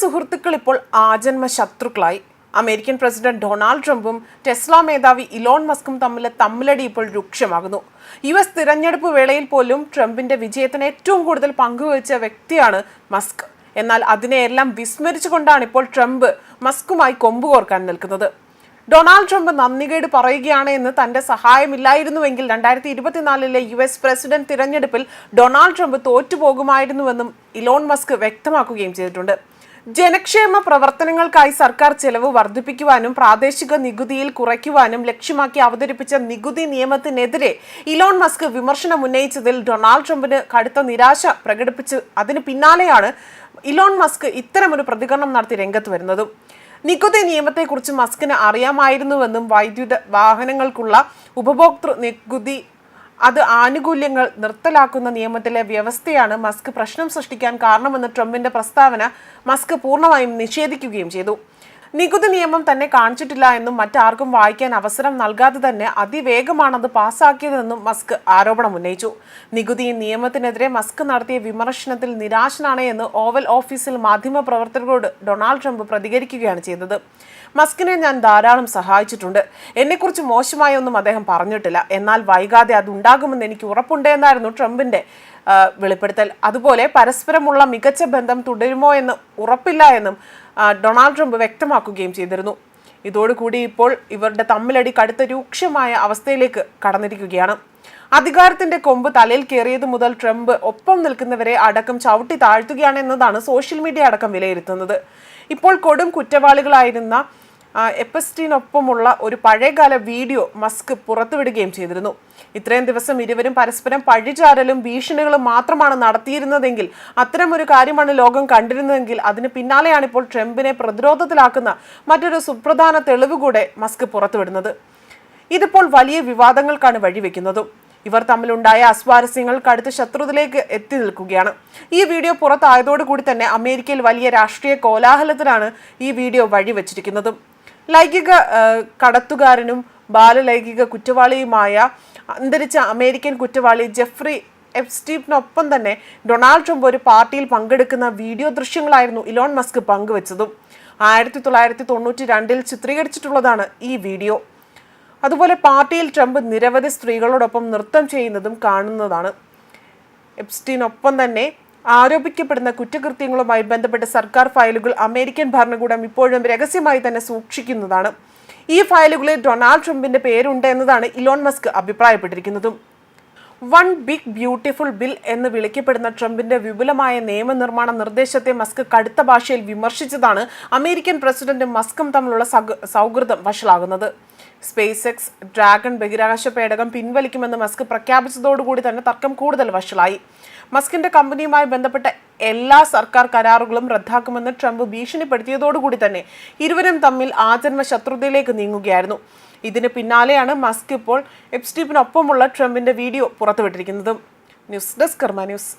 സുഹൃത്തുക്കൾ ഇപ്പോൾ ആജന്മ ശത്രുക്കളായി. അമേരിക്കൻ പ്രസിഡന്റ് ഡൊണാൾഡ് ട്രംപും ടെസ്ല മേധാവി ഇലോൺ മസ്കും തമ്മിലെ തമ്മിലടി ഇപ്പോൾ രൂക്ഷമാകുന്നു. യു എസ് തിരഞ്ഞെടുപ്പ് വേളയിൽ പോലും ട്രംപിന്റെ വിജയത്തിന് ഏറ്റവും കൂടുതൽ പങ്കുവഹിച്ച വ്യക്തിയാണ് മസ്ക്. എന്നാൽ അതിനെയെല്ലാം വിസ്മരിച്ചുകൊണ്ടാണ് ഇപ്പോൾ ട്രംപ് മസ്കുമായി കൊമ്പുകോർക്കാൻ നിൽക്കുന്നത്. ഡൊണാൾഡ് ട്രംപ് നന്ദികേട് പറയുകയാണ് എന്ന് തന്റെ സഹായമില്ലായിരുന്നുവെങ്കിൽ രണ്ടായിരത്തി ഇരുപത്തിനാലിലെ യു എസ് പ്രസിഡന്റ് തിരഞ്ഞെടുപ്പിൽ ഡൊണാൾഡ് ട്രംപ് തോറ്റുപോകുമായിരുന്നുവെന്നും ഇലോൺ മസ്ക് വ്യക്തമാക്കുകയും ചെയ്തിട്ടുണ്ട്. ജനക്ഷേമ പ്രവർത്തനങ്ങൾക്കായി സർക്കാർ ചെലവ് വർദ്ധിപ്പിക്കുവാനും പ്രാദേശിക നികുതിയിൽ കുറയ്ക്കുവാനും ലക്ഷ്യമാക്കി അവതരിപ്പിച്ച നികുതി നിയമത്തിനെതിരെ ഇലോൺ മസ്ക് വിമർശനം ഉന്നയിച്ചതിൽ ഡൊണാൾഡ് ട്രംപിന് കടുത്ത നിരാശ പ്രകടിപ്പിച്ച് അതിന് പിന്നാലെയാണ് ഇലോൺ മസ്ക് ഇത്തരമൊരു പ്രതികരണം നടത്തി രംഗത്ത് വരുന്നതും. നികുതി നിയമത്തെക്കുറിച്ച് മസ്കിന് അറിയാമായിരുന്നുവെന്നും വൈദ്യുത വാഹനങ്ങൾക്കുള്ള ഉപഭോക്തൃ നികുതി അത് ആനുകൂല്യങ്ങൾ നിർത്തലാക്കുന്ന നിയമത്തിലെ വ്യവസ്ഥയാണ് മസ്ക് പ്രശ്നം സൃഷ്ടിക്കാൻ കാരണമെന്ന് ട്രംപിന്റെ പ്രസ്താവന മസ്ക് പൂർണമായും നിഷേധിക്കുകയും ചെയ്തു. നികുതി നിയമം തന്നെ കാണിച്ചിട്ടില്ല എന്നും മറ്റാർക്കും വായിക്കാൻ അവസരം നൽകാതെ തന്നെ അതിവേഗമാണത് പാസാക്കിയതെന്നും മസ്ക് ആരോപണം ഉന്നയിച്ചു. നികുതി നിയമത്തിനെതിരെ മസ്ക് നടത്തിയ വിമർശനത്തിൽ നിരാശനാണ് എന്ന് ഓവൽ ഓഫീസിൽ മാധ്യമപ്രവർത്തകരോട് ഡൊണാൾഡ് ട്രംപ് പ്രതികരിക്കുകയാണ് ചെയ്തത്. മസ്കിനെ ഞാൻ ധാരാളം സഹായിച്ചിട്ടുണ്ട്. എന്നെക്കുറിച്ച് മോശമായി ഒന്നും അദ്ദേഹം പറഞ്ഞിട്ടില്ല. എന്നാൽ വൈകാതെ അതുണ്ടാകുമെന്ന് എനിക്ക് ഉറപ്പുണ്ട് എന്നായിരുന്നു ട്രംപിന്റെ വെളിപ്പെടുത്തൽ. അതുപോലെ പരസ്പരമുള്ള മികച്ച ബന്ധം തുടരുമോ എന്ന് ഉറപ്പില്ല എന്നും ഡൊണാൾഡ് ട്രംപ് വ്യക്തമാക്കുകയും ചെയ്തിരുന്നു. ഇതോടുകൂടി ഇപ്പോൾ ഇവരുടെ തമ്മിലടി കടുത്ത രൂക്ഷമായ അവസ്ഥയിലേക്ക് കടന്നിരിക്കുകയാണ്. അധികാരത്തിന്റെ കൊമ്പ് തലയിൽ കയറിയത് മുതൽ ട്രംപ് ഒപ്പം നിൽക്കുന്നവരെ അടക്കം ചവിട്ടി താഴ്ത്തുകയാണ് എന്നതാണ് സോഷ്യൽ മീഡിയ അടക്കം വിലയിരുത്തുന്നത്. ഇപ്പോൾ കൊടും കുറ്റവാളികളായിരുന്ന എപ്പസ്റ്റീനൊപ്പമുള്ള ഒരു പഴയകാല വീഡിയോ മസ്ക് പുറത്തുവിടുകയും ചെയ്തിരുന്നു. ഇത്രയും ദിവസം ഇരുവരും പരസ്പരം പഴിചാരലും ഭീഷണികളും മാത്രമാണ് നടത്തിയിരുന്നതെങ്കിൽ അത്തരമൊരു കാര്യമാണ് ലോകം കണ്ടിരുന്നതെങ്കിൽ അതിന് പിന്നാലെയാണ് ഇപ്പോൾ ട്രംപിനെ പ്രതിരോധത്തിലാക്കുന്ന മറ്റൊരു സുപ്രധാന തെളിവ് കൂടെ മസ്ക് പുറത്തുവിടുന്നത്. ഇതിപ്പോൾ വലിയ വിവാദങ്ങൾക്കാണ് വഴിവെക്കുന്നതും. ഇവർ തമ്മിലുണ്ടായ അസ്വാരസ്യങ്ങൾ കടുത്ത ശത്രുതയിലേക്ക് എത്തി നിൽക്കുകയാണ്. ഈ വീഡിയോ പുറത്തായതോടുകൂടി തന്നെ അമേരിക്കയിൽ വലിയ രാഷ്ട്രീയ കോലാഹലത്തിനാണ് ഈ വീഡിയോ വഴിവെച്ചിരിക്കുന്നതും. ലൈംഗിക കടത്തുകാരനും ബാലലൈംഗിക കുറ്റവാളിയുമായ അന്തരിച്ച അമേരിക്കൻ കുറ്റവാളി ജെഫ്രി എഫ്സ്റ്റീഫിനൊപ്പം തന്നെ ഡൊണാൾഡ് ട്രംപ് ഒരു പാർട്ടിയിൽ പങ്കെടുക്കുന്ന വീഡിയോ ദൃശ്യങ്ങളായിരുന്നു ഇലോൺ മസ്ക് പങ്കുവച്ചതും. ആയിരത്തി തൊള്ളായിരത്തി തൊണ്ണൂറ്റി രണ്ടിൽ ചിത്രീകരിച്ചിട്ടുള്ളതാണ് ഈ വീഡിയോ. അതുപോലെ പാർട്ടിയിൽ ട്രംപ് നിരവധി സ്ത്രീകളോടൊപ്പം നൃത്തം ചെയ്യുന്നതും കാണുന്നതാണ്. എപ്സ്റ്റീനൊപ്പം തന്നെ ആരോപിക്കപ്പെടുന്ന കുറ്റകൃത്യങ്ങളുമായി ബന്ധപ്പെട്ട സർക്കാർ ഫയലുകൾ അമേരിക്കൻ ഭരണകൂടം ഇപ്പോഴും രഹസ്യമായി തന്നെ സൂക്ഷിക്കുന്നതാണ്. ഈ ഫയലുകളിൽ ഡൊണാൾഡ് ട്രംപിന്റെ പേരുണ്ട് എന്നതാണ് ഇലോൺ മസ്ക് അഭിപ്രായപ്പെട്ടിരിക്കുന്നതും. വൺ ബിഗ് ബ്യൂട്ടിഫുൾ ബിൽ എന്ന് വിളിക്കപ്പെടുന്ന ട്രംപിന്റെ വിപുലമായ നിയമനിർമ്മാണ നിർദ്ദേശത്തെ മസ്ക് കടുത്ത ഭാഷയിൽ വിമർശിച്ചതാണ് അമേരിക്കൻ പ്രസിഡന്റും മസ്കും തമ്മിലുള്ള സൗഹൃദം വഷളാകുന്നത്. സ്പേസ് എക്സ് ഡ്രാഗൺ ബഹിരാകാശ പേടകം പിൻവലിക്കുമെന്ന് മസ്ക് പ്രഖ്യാപിച്ചതോടുകൂടി തന്നെ തർക്കം കൂടുതൽ വഷളായി. മസ്കിന്റെ കമ്പനിയുമായി ബന്ധപ്പെട്ട എല്ലാ സർക്കാർ കരാറുകളും റദ്ദാക്കുമെന്ന് ട്രംപ് ഭീഷണിപ്പെടുത്തിയതോടുകൂടി തന്നെ ഇരുവരും തമ്മിൽ ആജന്മ ശത്രുതയിലേക്ക് നീങ്ങുകയായിരുന്നു. ഇതിന് പിന്നാലെയാണ് മസ്ക് ഇപ്പോൾ എപ്സ്റ്റീപ്പിനൊപ്പമുള്ള ട്രംപിന്റെ video പുറത്തുവിട്ടിരിക്കുന്നതും. News desk Karma news.